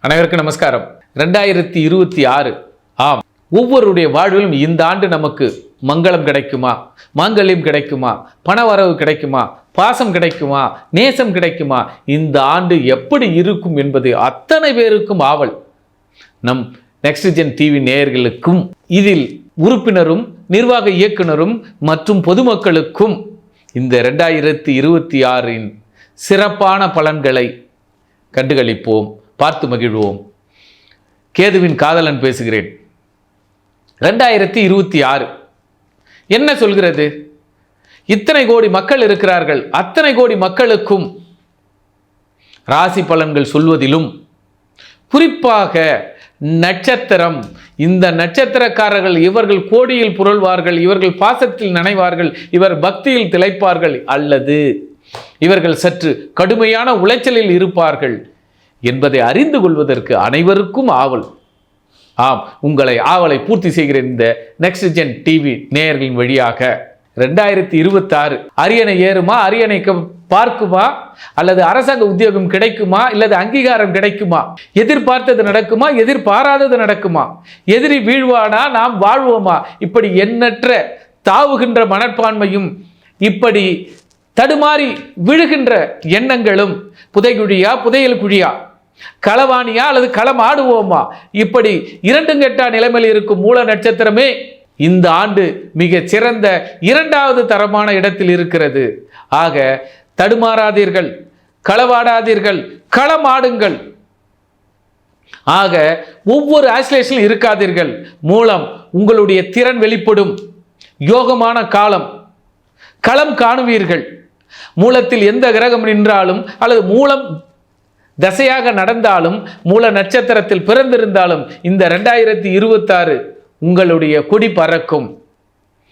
அனைவருக்கும் நமஸ்காரம். ரெண்டாயிரத்தி இருபத்தி ஆறு ஆம். ஒவ்வொருடைய வாழ்விலும் இந்த ஆண்டு நமக்கு மங்களம் கிடைக்குமா? மாங்கல்யம் கிடைக்குமா? பணவரவு கிடைக்குமா? பாசம் கிடைக்குமா? நேசம் கிடைக்குமா? இந்த ஆண்டு எப்படி இருக்கும் என்பது அத்தனை பேருக்கும் ஆவல். நம் நெக்ஸ்ட் ஜென் டிவி நேயர்களுக்கும் இதில் உறுப்பினரும் நிர்வாக இயக்குனரும் மற்றும் பொதுமக்களுக்கும் இந்த ரெண்டாயிரத்தி இருபத்தி ஆறின் சிறப்பான பலன்களை கண்டுகளிப்போம். பார்த்து மகிழ்வோம். கேதுவின் காதலன் பேசுகிறேன். ரெண்டாயிரத்தி இருபத்தி ஆறு. என்ன சொல்கிறது? இத்தனை கோடி மக்கள் இருக்கிறார்கள். அத்தனை கோடி மக்களுக்கும் ராசி பலன்கள் சொல்வதிலும் குறிப்பாக நட்சத்திரம். இந்த நட்சத்திரக்காரர்கள் இவர்கள் கோடியில் புரள்வார்கள் இவர்கள் பாசத்தில் நனைவார்கள் இவர் பக்தியில் திளைப்பார்கள் அல்லது இவர்கள் சற்று கடுமையான உளைச்சலில் இருப்பார்கள். என்பதை அறிந்து கொள்வதற்கு அனைவருக்கும் ஆவல். ஆம் உங்களை ஆவலை பூர்த்தி செய்கிற இந்த நெக்ஸ்ட் ஜென் டிவி நேயர்களின் வழியாக. ரெண்டாயிரத்தி இருபத்தாறு அரியணை ஏறுமா? அரியணை பார்க்குமா? அல்லது அரசாங்க உத்தியோகம் கிடைக்குமா? அல்லது அங்கீகாரம் கிடைக்குமா? எதிர்பார்த்தது நடக்குமா? எதிர்பாராதது நடக்குமா? எதிரி வீழ்வானா? நாம் வாழ்வோமா? இப்படி எண்ணற்ற தாவுகின்ற மனப்பான்மையும் இப்படி தடுமாறி விழுகின்ற எண்ணங்களும் புதைகுழியா? புதையல் குழியா? களவாணியா அல்லது களம் ஆடுவோமா இப்படி இரண்டும் கெட்டா நிலைமையில் இருக்கும் மூல நட்சத்திரமே இந்த ஆண்டு மிக சிறந்த இரண்டாவது தரமான இடத்தில் இருக்கிறது. ஆக தடுமாறாதீர்கள் களவாடாதீர்கள் களமாடுங்கள். ஆக ஒவ்வொரு ஆசிலேஷனில் இருக்காதீர்கள். மூலம் உங்களுடைய திறன் வெளிப்படும். யோகமான காலம். களம் காணுவீர்கள். மூலத்தில் எந்த கிரகம் நின்றாலும் அல்லது மூலம் தசையாக நடந்தாலும் மூல நட்சத்திரத்தில் பிறந்திருந்தாலும் இந்த ரெண்டாயிரத்தி இருபத்தாறு உங்களுடைய கொடி பறக்கும்.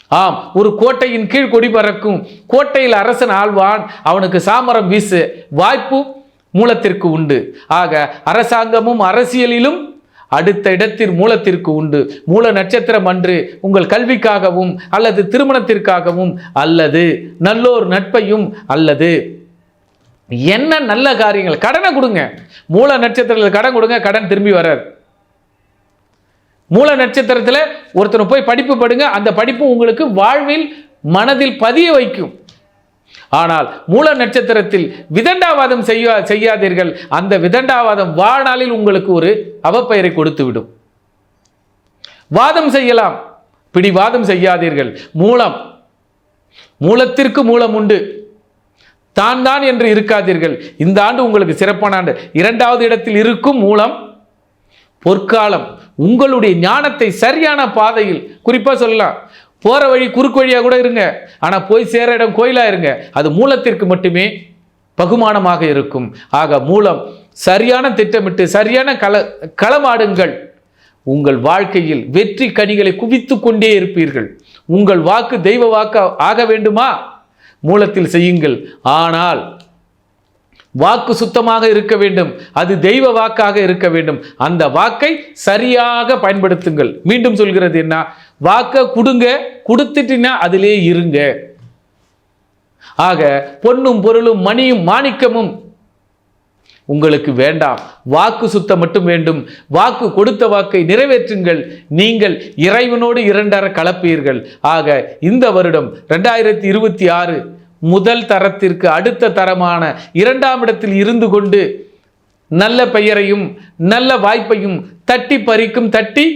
ஆம் ஒரு கோட்டையின் கீழ் கொடி பறக்கும். கோட்டையில் அரசன் ஆழ்வான் அவனுக்கு சாமரம் வீசு வாய்ப்பு மூலத்திற்கு உண்டு. ஆக அரசாங்கமும் அரசியலிலும் அடுத்த இடத்தில் மூலத்திற்கு உண்டு. மூல நட்சத்திரம் அன்று உங்கள் கல்விக்காகவும் அல்லது திருமணத்திற்காகவும் அல்லது நல்லோர் நட்பையும் அல்லது என்ன நல்ல காரியங்கள்? கடனை கொடுங்க. மூல நட்சத்திரத்தில் கடன் கொடுங்க கடன் திரும்பி வராது. மூல நட்சத்திரத்தில் ஒருத்தர் போய் படிப்பு படுங்க அந்த படிப்பு உங்களுக்கு வாழ்வில் மனதில் பதிய வைக்கும். ஆனால் மூல நட்சத்திரத்தில் விதண்டாவாதம் செய்ய செய்யாதீர்கள். அந்த விதண்டாவாதம் வாழ்நாளில் உங்களுக்கு ஒரு அவப்பெயரை கொடுத்து விடும் வாதம் செய்யலாம். பிடிவாதம் செய்யாதீர்கள். மூலம். மூலத்திற்கு மூலம் உண்டு. தான் தான் என்று இருக்காதீர்கள். இந்த ஆண்டு உங்களுக்கு சிறப்பான ஆண்டு. இரண்டாவது இடத்தில் இருக்கும் மூலம் பொற்காலம் உங்களுடைய ஞானத்தை சரியான பாதையில் குறிப்பாக சொல்லலாம் போகிற வழி குறுக்கு வழியாக கூட இருங்க. ஆனால் போய் சேர இடம் கோயிலாக இருங்க. அது மூலத்திற்கு மட்டுமே பகுமானமாக இருக்கும். ஆக மூலம் சரியான திட்டமிட்டு சரியான கள களமாடுங்கள். உங்கள் வாழ்க்கையில் வெற்றி கனிகளை குவித்து கொண்டே இருப்பீர்கள். உங்கள் வாக்கு தெய்வ வாக்கு ஆக வேண்டுமா? மூலத்தில் செய்யுங்கள். ஆனால் வாக்கு சுத்தமாக இருக்க வேண்டும். அது தெய்வ வாக்காக இருக்க வேண்டும். அந்த வாக்கை சரியாக பயன்படுத்துங்கள். மீண்டும் சொல்கிறது என்ன? வாக்கை கொடுங்க கொடுத்துட்டினா அதிலே இருங்க. ஆக பொன்னும் பொருளும் மணியும் மாணிக்கமும் உங்களுக்கு வேண்டாம். வாக்கு சுத்தம் மட்டும் வேண்டும். வாக்கு கொடுத்த வாக்கை நிறைவேற்றுங்கள். நீங்கள் இறைவனோடு இரண்டர கலப்பீர்கள். ஆக இந்த வருடம் ரெண்டாயிரத்தி இருபத்தி ஆறு முதல் தரத்திற்கு அடுத்த தரமான இரண்டாம் இடத்தில் இருந்து கொண்டு நல்ல பெயரையும் நல்ல வாய்ப்பையும் தட்டி பறிக்கும் தட்டி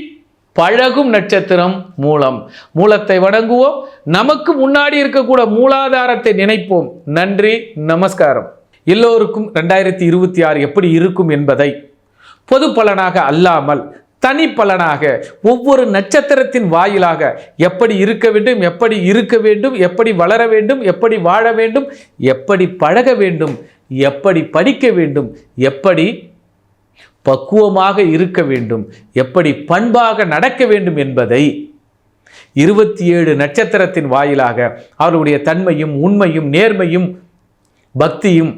பழகும் நட்சத்திரம் மூலம். மூலத்தை வணங்குவோம். நமக்கு முன்னாடி இருக்கக்கூட மூலாதாரத்தை நினைப்போம். நன்றி நமஸ்காரம். எல்லோருக்கும் ரெண்டாயிரத்தி இருபத்தி ஆறு எப்படி இருக்கும் என்பதை பொது பலனாக அல்லாமல் தனி பலனாக ஒவ்வொரு நட்சத்திரத்தின் வாயிலாக எப்படி இருக்க வேண்டும் எப்படி இருக்க வேண்டும் எப்படி வளர வேண்டும் எப்படி வாழ வேண்டும் எப்படி பழக வேண்டும் எப்படி படிக்க வேண்டும் எப்படி பக்குவமாக இருக்க வேண்டும் எப்படி பண்பாக நடக்க வேண்டும் என்பதை இருபத்தி ஏழு நட்சத்திரத்தின் வாயிலாக அவருடைய தன்மையும் உண்மையும் நேர்மையும் பக்தியும்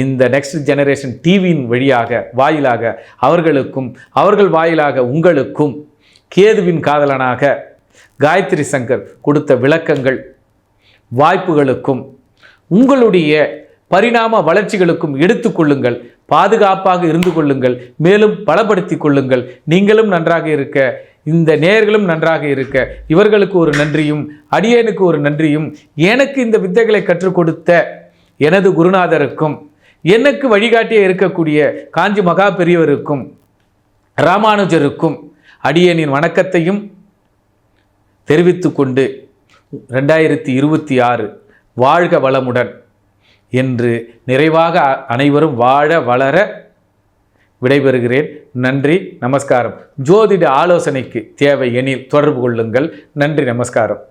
இந்த நெக்ஸ்ட் ஜெனரேஷன் டிவியின் வழியாக வாயிலாக அவர்களுக்கும் அவர்கள் வாயிலாக உங்களுக்கும் கேதுவின் காதலனாக காயத்ரி சங்கர் கொடுத்த விளக்கங்கள் வாய்ப்புகளுக்கும் உங்களுடைய பரிணாம வளர்ச்சிகளுக்கும் எடுத்துக்கொள்ளுங்கள் பாதுகாப்பாக இருந்து கொள்ளுங்கள் மேலும் பலப்படுத்திக் கொள்ளுங்கள். நீங்களும் நன்றாக இருக்க இந்த நேயர்களும் நன்றாக இருக்க. இவர்களுக்கு ஒரு நன்றியும் அடியேனுக்கு ஒரு நன்றியும் எனக்கு இந்த வித்தைகளை கற்றுக் கொடுத்த எனது குருநாதருக்கும் எனக்கு வழிகாட்டியே இருக்கக்கூடிய காஞ்சி மகா பெரியவருக்கும் ராமானுஜருக்கும் அடியனின் வணக்கத்தையும் தெரிவித்துக்கொண்டு ரெண்டாயிரத்தி இருபத்தி ஆறு வாழ்க வளமுடன் என்று நிறைவாக அனைவரும் வாழ வளர விடைபெறுகிறேன். நன்றி நமஸ்காரம். ஜோதிட ஆலோசனைக்கு தேவை எனில் தொடர்பு கொள்ளுங்கள். நன்றி நமஸ்காரம்.